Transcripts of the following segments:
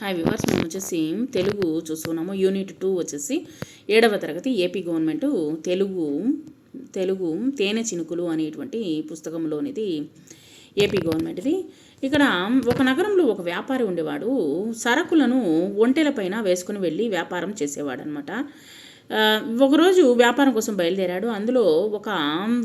Hi viewers మేము వచ్చేసి తెలుగు చూస్తున్నాము. యూనిట్ టూ వచ్చేసి ఏడవ తరగతి ఏపీ గవర్నమెంట్ తెలుగు తెలుగు తేనె చినుకులు అనేటువంటి పుస్తకంలోనిది ఏపీ గవర్నమెంట్ది ఇక్కడ ఒక నగరంలో ఒక వ్యాపారి ఉండేవాడు. సరకులను ఒంటెలపైన వేసుకుని వెళ్ళి వ్యాపారం చేసేవాడు అనమాట ఒకరోజు వ్యాపారం కోసం బయలుదేరాడు. అందులో ఒక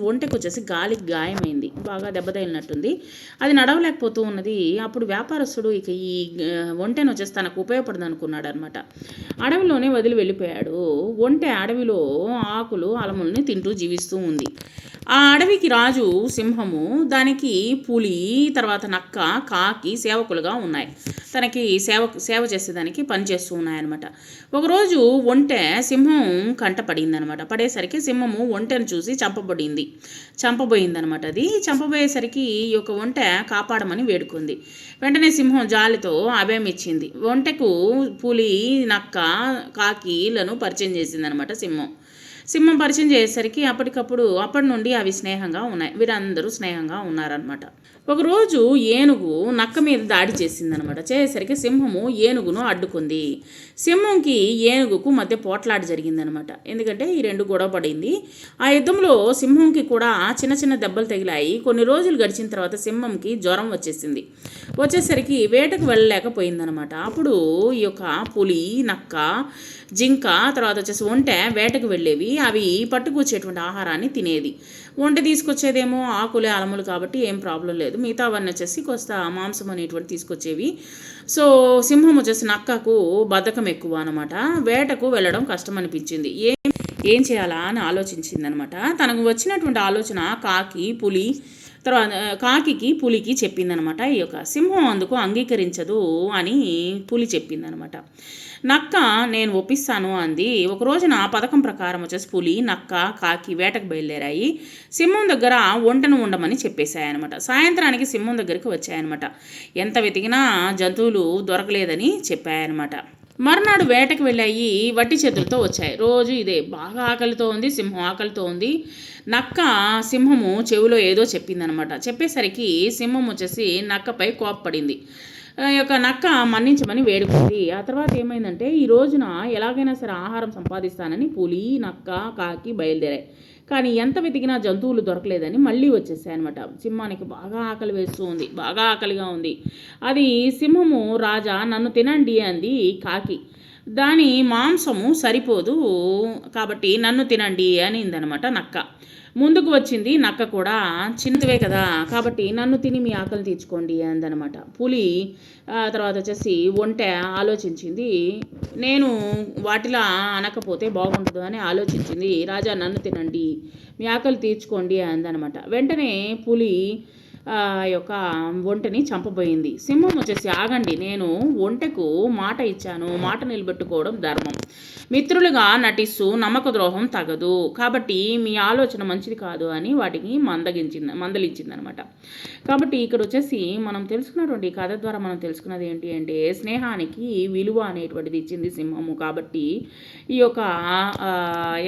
ఒంటెకు వచ్చేసి గాలికి గాయమైంది. బాగా దెబ్బతగిలినట్టుంది అది నడవలేకపోతూ ఉన్నది. అప్పుడు వ్యాపారస్తుడు ఇక ఈ ఒంటెను వచ్చేసి తనకు ఉపయోగపడదు అనుకున్నాడు అనమాట అడవిలోనే వదిలి వెళ్ళిపోయాడు. ఒంటె అడవిలో ఆకులు అలముల్ని తింటూ జీవిస్తూ ఉంది. ఆ అడవికి రాజు సింహము దానికి పులి తర్వాత నక్క కాకి సేవకులుగా ఉన్నాయి. తనకి సేవ సేవ చేసేదానికి పనిచేస్తూ ఉన్నాయన్నమాట. ఒకరోజు ఒంటె సింహం కంట పడిందనమాట పడేసరికి సింహము ఒంటెను చూసి చంపబడింది. చంపబోయిందనమాట అది. చంపబోయేసరికి ఈ యొక్క ఒంట కాపాడమని వేడుకుంది. వెంటనే సింహం జాలితో అభయం ఇచ్చింది. ఒంటెకు పులి నక్క కాకిలను పరిచయం చేసిందనమాట సింహం. సింహం పరిచయం చేసేసరికి అప్పటికప్పుడు అప్పటి నుండి అవి స్నేహంగా ఉన్నాయి. వీరందరూ స్నేహంగా ఉన్నారనమాట ఒకరోజు ఏనుగు నక్క మీద దాడి చేసిందనమాట చేసేసరికి సింహము ఏనుగును అడ్డుకుంది. సింహంకి ఏనుగుకు మధ్య పోట్లాట జరిగిందనమాట ఎందుకంటే ఈ రెండు గొడవ పడింది. ఆ యుద్ధంలో సింహంకి కూడా చిన్న చిన్న దెబ్బలు తగిలాయి. కొన్ని రోజులు గడిచిన తర్వాత సింహంకి జ్వరం వచ్చేసింది. వచ్చేసరికి వేటకు వెళ్ళలేకపోయిందనమాట అప్పుడు ఈ యొక్క పులి నక్క జింక తర్వాత వచ్చేసి ఒంటె వేటకు వెళ్ళేవి. అవి పట్టుకొచ్చేటువంటి ఆహారాన్ని తినేది. వంట తీసుకొచ్చేదేమో ఆకులే అలములు కాబట్టి ఏం ప్రాబ్లం లేదు. మిగతా అవన్నీ వచ్చేసి కొంత మాంసం అనేటువంటి తీసుకొచ్చేవి. సో సింహం వచ్చేసి నక్కకు బద్ధకం ఎక్కువ అనమాట వేటకు వెళ్ళడం కష్టం అనిపించింది. ఏం ఏం చేయాలా అని ఆలోచించింది అనమాట తనకు వచ్చినటువంటి ఆలోచన కాకి పులి తర్వాత కాకికి పులికి చెప్పిందనమాట. ఈ యొక్క సింహం అందుకు అంగీకరించదు అని పులి చెప్పిందనమాట. నక్క నేను ఒప్పిస్తాను అంది. ఒక రోజున పథకం ప్రకారం వచ్చేసి పులి నక్క కాకి వేటకు బయలుదేరాయి. సింహం దగ్గర వంటను ఉండమని చెప్పేశాయనమాట. సాయంత్రానికి సింహం దగ్గరికి వచ్చాయనమాట. ఎంత వెతికినా జంతువులు దొరకలేదని చెప్పాయనమాట. మర్నాడు వేటకు వెళ్ళాయి వట్టి చేతులతో వచ్చాయి. రోజు ఇదే. బాగా ఆకలితో ఉంది సింహం ఆకలితో ఉంది. నక్క సింహము చెవిలో ఏదో చెప్పిందనమాట. చెప్పేసరికి సింహం వచ్చేసి నక్కపై కోప్పడింది. యొక్క నక్క మన్నించమని వేడుకుంది. ఆ తర్వాత ఏమైందంటే ఈ రోజున ఎలాగైనా సరే ఆహారం సంపాదిస్తానని పులి నక్క కాకి బయలుదేరాయి. కానీ ఎంత వెతికినా జంతువులు దొరకలేదని మళ్ళీ వచ్చేసాయి అనమాట సింహానికి బాగా ఆకలి వేస్తూ ఉంది బాగా ఆకలిగా ఉంది. అది సింహము రాజా నన్ను తినండి అంది కాకి. దాని మాంసము సరిపోదు కాబట్టి నన్ను తినండి అనిందనమాట నక్క. ముందుకు వచ్చింది నక్క కూడా. చిన్నవే కదా కాబట్టి నన్ను తిని మీ ఆకలి తీర్చుకోండి అందనమాట పులి తర్వాత వచ్చేసి వంట ఆలోచించింది. నేను వాటిలా అనకపోతే బాగుంటుంది అని ఆలోచించింది. రాజా నన్ను తినండి మీ ఆకలి తీర్చుకోండి అందనమాట వెంటనే పులి యొక్క ఒంటెని చంపబోయింది. సింహం వచ్చేసి ఆగండి నేను ఒంటెకు మాట ఇచ్చాను. మాట నిలబెట్టుకోవడం ధర్మం. మిత్రులుగా నటిస్తూ నమ్మక ద్రోహం తగదు. కాబట్టి మీ ఆలోచన మంచిది కాదు అని వాటికి మందగించింది మందలించింది అనమాట కాబట్టి ఇక్కడ వచ్చేసి మనం తెలుసుకున్నటువంటి కథ ద్వారా మనం తెలుసుకున్నది ఏంటి అంటే స్నేహానికి విలువ అనేటువంటిది ఇచ్చింది సింహము. కాబట్టి ఈ యొక్క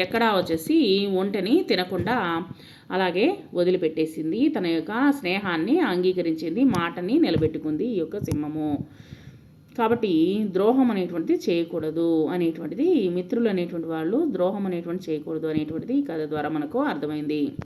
ఎక్కడ వచ్చేసి ఒంటెని తినకుండా అలాగే వదిలిపెట్టేసింది. తన యొక్క స్నేహాన్ని అంగీకరించింది. మాటని నిలబెట్టుకుంది ఈ యొక్క సింహము. కాబట్టి ద్రోహం అనేటువంటిది చేయకూడదు అనేటువంటిది మిత్రులు అనేటువంటి వాళ్ళు ద్రోహం అనేటువంటి చేయకూడదు అనేటువంటిది ఈ కథ ద్వారా మనకు అర్థమైంది.